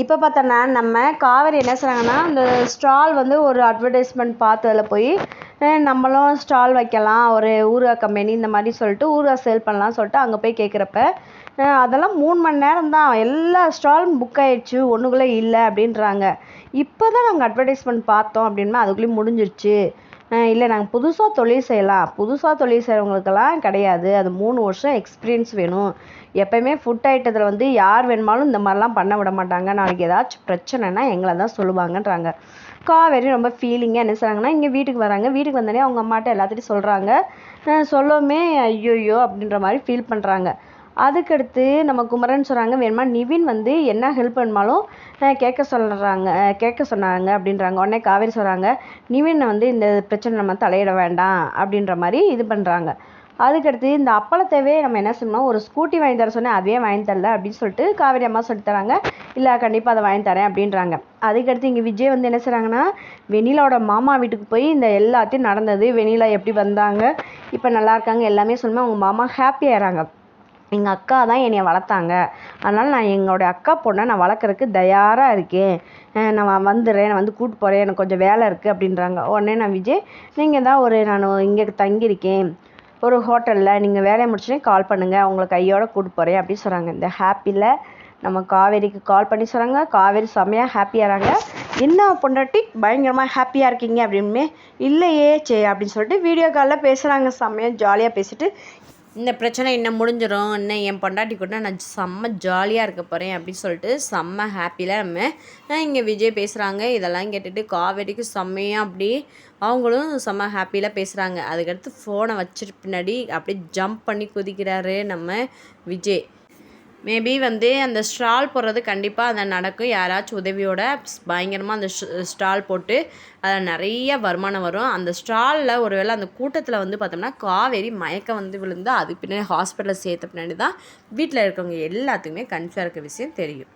இப்போ பார்த்தோன்னா நம்ம காவேரி என்ன செய்கிறாங்கன்னா இந்த ஸ்டால் வந்து ஒரு அட்வர்டைஸ்மெண்ட் பார்த்து அதில் போய் நம்மளும் ஸ்டால் வைக்கலாம் ஒரு ஊறுகாய் கம்பெனி இந்த மாதிரி சொல்லிட்டு ஊறுகாய் சேல் பண்ணலாம்னு சொல்லிட்டு அங்கே போய் கேட்குறப்ப அதெல்லாம் மூணு மணி நேரம் தான். எல்லா ஸ்டாலும் புக் ஆயிடுச்சு ஒன்றுக்குள்ளே இல்லை அப்படின்றாங்க. இப்போ தான் நாங்கள் அட்வர்டைஸ்மெண்ட் பார்த்தோம் அப்படின்னா அதுக்குள்ளேயும் முடிஞ்சிருச்சு. இல்லை நாங்கள் புதுசாக தொழில் செய்யலாம். புதுசாக தொழில் செய்கிறவங்களுக்கெல்லாம் கிடையாது. அது மூணு வருஷம் எக்ஸ்பீரியன்ஸ் வேணும். எப்போயுமே ஃபுட் ஐட்டத்தில் வந்து யார் வேணுமாலும் இந்த மாதிரிலாம் பண்ண விட மாட்டாங்க. நாளைக்கு ஏதாச்சும் பிரச்சனைனா எங்களை தான் சொல்லுவாங்கன்றாங்க. காவேரி ரொம்ப ஃபீலிங்காக என்ன செய்கிறாங்கன்னா இங்கே வீட்டுக்கு வராங்க. வீட்டுக்கு வந்தோடனே அவங்க அம்மாட்ட எல்லாத்திட்டையும் சொல்கிறாங்க சொல்லவுமே ஐயோயோ அப்படின்ற மாதிரி ஃபீல் பண்ணுறாங்க அதுக்கடுத்து நம்ம குமரன் சொல்கிறாங்க வேணுமா நிவின் வந்து என்ன ஹெல்ப் பண்ணாலும் கேட்க சொல்கிறாங்க கேட்க சொன்னாங்க அப்படின்றாங்க. உடனே காவேரி சொல்கிறாங்க நிவினை வந்து இந்த பிரச்சனை நம்ம தலையிட வேண்டாம் அப்படின்ற மாதிரி இது பண்ணுறாங்க அதுக்கடுத்து இந்த அப்பளத்தவே நம்ம என்ன செய்யணும் ஒரு ஸ்கூட்டி வாங்கி தர சொன்னேன் அதே வாங்கி தரல அப்படின்னு சொல்லிட்டு காவேரி அம்மா சொல்லி தராங்க. இல்லை கண்டிப்பாக அதை வாங்கி தரேன் அப்படின்றாங்க. அதுக்கடுத்து இங்கே விஜய் வந்து என்ன செய்கிறாங்கன்னா வெண்ணிலாவோட மாமா வீட்டுக்கு போய் இந்த எல்லாத்தையும் நடந்தது. வெண்ணிலா எப்படி வந்தாங்க இப்போ நல்லா இருக்காங்க எல்லாமே சொல்லுமே அவங்க மாமா ஹாப்பி ஆகிறாங்க எங்கள் அக்கா தான் என்னையை வளர்த்தாங்க. அதனால் நான் எங்களோட அக்கா பொண்ணை நான் வளர்க்குறக்கு தயாராக இருக்கேன். நான் வந்துடுறேன் நான் வந்து கூப்பிட்டு போகிறேன் எனக்கு கொஞ்சம் வேலை இருக்குது அப்படின்றாங்க. உடனே நான் விஜய் நீங்கள் தான் ஒரு நான் இங்கே தங்கியிருக்கேன். ஒரு ஹோட்டலில் நீங்கள் வேலையை முடிச்சுட்டு கால் பண்ணுங்கள் உங்களை கையோடு கூப்பிட்டு போகிறேன் அப்படின்னு சொல்கிறாங்க இந்த ஹாப்பியில் நம்ம காவேரிக்கு கால் பண்ணி சொல்கிறாங்க காவேரி செம்மையாக ஹாப்பியாகிறாங்க என்ன பொண்டாட்டி? பயங்கரமாக ஹாப்பியாக இருக்கீங்க அப்படின்னு இல்லையே சே அப்படின்னு சொல்லிட்டு வீடியோ காலில் பேசுகிறாங்க செம்மையாக ஜாலியாக பேசிட்டு இந்த பிரச்சனை இன்னும் முடிஞ்சிடும் இன்னும் என் பொண்டாட்டி கூட நான் செம்ம ஜாலியாக இருக்க போகிறேன் அப்படின்னு சொல்லிட்டு செம்ம ஹாப்பியில் நம்ம இங்கே விஜய் பேசுகிறாங்க இதெல்லாம் கேட்டுட்டு காவேரிக்கு செம்மையாக அப்படி அவங்களும் செம்ம ஹாப்பியில் பேசுகிறாங்க அதுக்கடுத்து ஃபோனை வச்சுட்டு பின்னாடி அப்படியே ஜம்ப் பண்ணி குதிக்கிறாரு நம்ம விஜய். மேபி வந்து அந்த ஸ்டால் போடுறது கண்டிப்பாக அதை நடக்கும். யாராச்சும் உதவியோட பயங்கரமாக அந்த ஸ்டால் போட்டு அதில் நிறைய வருமானம் வரும். அந்த ஸ்டாலில் ஒருவேளை அந்த கூட்டத்தில் வந்து பார்த்தோம்னா காவேரி மயக்கம் வந்து விழுந்து அதுக்கு பின்னாடி ஹாஸ்பிட்டலில் சேர்த்த பின்னாடி தான் வீட்டில் இருக்கவங்க எல்லாத்துக்குமே கன்ஃபியூ இருக்க விஷயம் தெரியும்.